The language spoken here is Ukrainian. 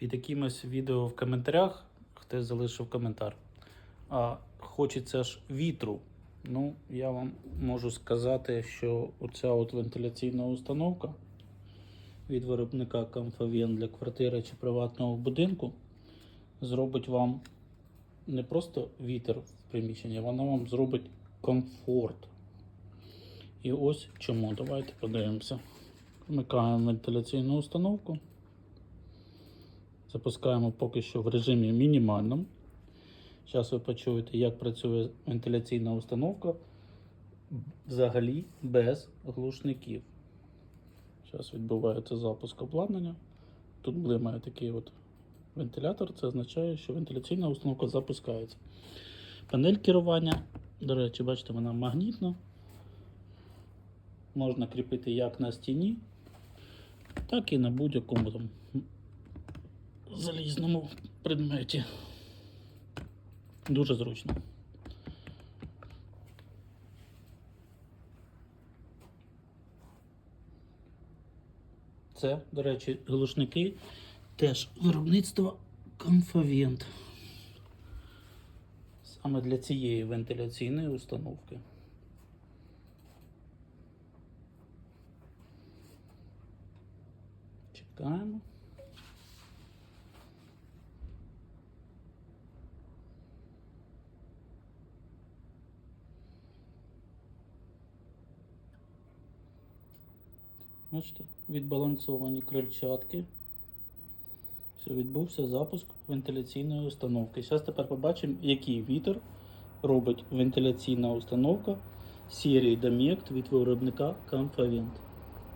під якимось відео в коментарях хтось залишив коментар. А хочеться ж вітру. Ну, я вам можу сказати, що оця от вентиляційна установка від виробника Comfavien для квартири чи приватного будинку зробить вам не просто вітер в приміщенні, вона вам зробить комфорт. І ось чому. Давайте подивимося. Вмикаємо вентиляційну установку. Запускаємо поки що в режимі мінімальному. Зараз ви почуєте, як працює вентиляційна установка взагалі без глушників. Зараз відбувається запуск обладнання. Тут блимає такий от вентилятор. Це означає, що вентиляційна установка запускається. Панель керування, до речі, бачите, вона магнітна. Можна кріпити як на стіні, так і на будь-якому залізному предметі. Дуже зручно. Це, до речі, глушники теж виробництво Comfavent. Саме для цієї вентиляційної установки. Чекаємо. Бачите, відбалансовані крильчатки. Все, відбувся запуск вентиляційної установки. Зараз тепер побачимо, який вітер робить вентиляційна установка серії Домєкт від виробника Comfavent.